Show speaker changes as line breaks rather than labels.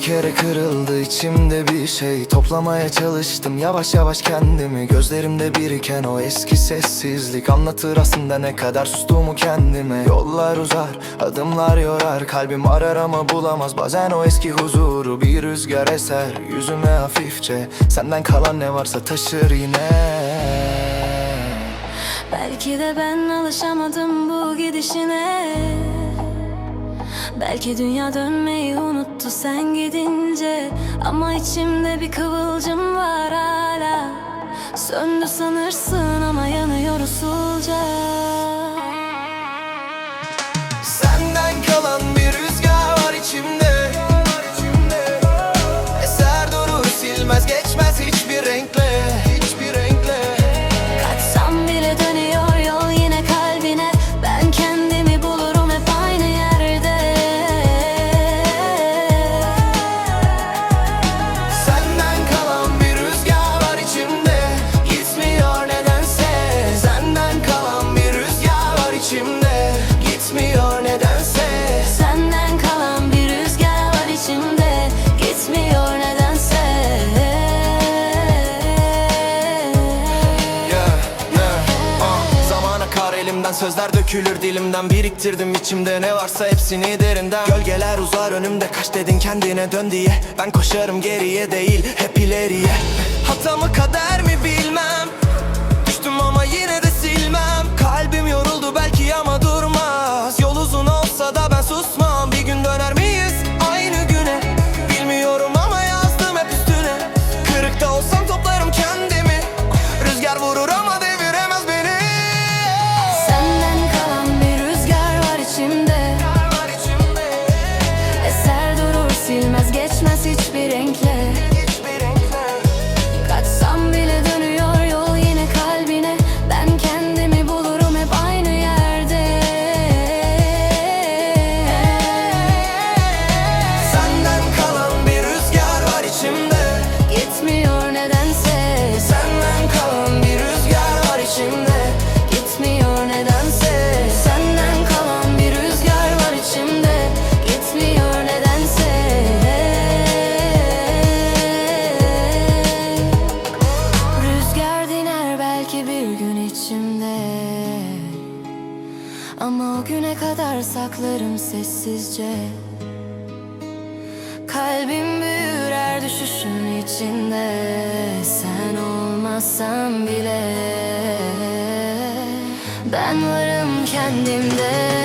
kere kırıldı içimde bir şey Toplamaya çalıştım. Yavaş yavaş kendimi Gözlerimde biriken o eski sessizlik Anlatır aslında ne kadar sustuğumu kendime. Yollar uzar, adımlar yorar Kalbim arar ama bulamaz. Bazen o eski huzuru Bir rüzgar eser yüzüme hafifçe Senden kalan ne varsa taşır yine.
Belki de ben alışamadım bu gidişine Belki dünya dönmeyi unuttu sen gidince. Ama içimde bir kıvılcım var hala. Söndü sanırsın ama yanıyor usulca
elimden sözler dökülür dilimden Biriktirdim içimde. Ne varsa hepsini derinden. Gölgeler uzar önümde kaç dedin kendine dön diye. Ben koşarım geriye değil hep ileriye. Hata mı kader mi bilmem. Düştüm ama yine de silmem. Kalbim yoruldu belki ama durmaz. Yol uzun olsa da ben susmam. Bir gün döner miyiz? Aynı güne. Bilmiyorum ama yazdım hep üstüne. Kırık da
güne kadar saklarım sessizce. Kalbim büyür her düşüşün içinde. Sen olmazsan bile. Ben varım kendimde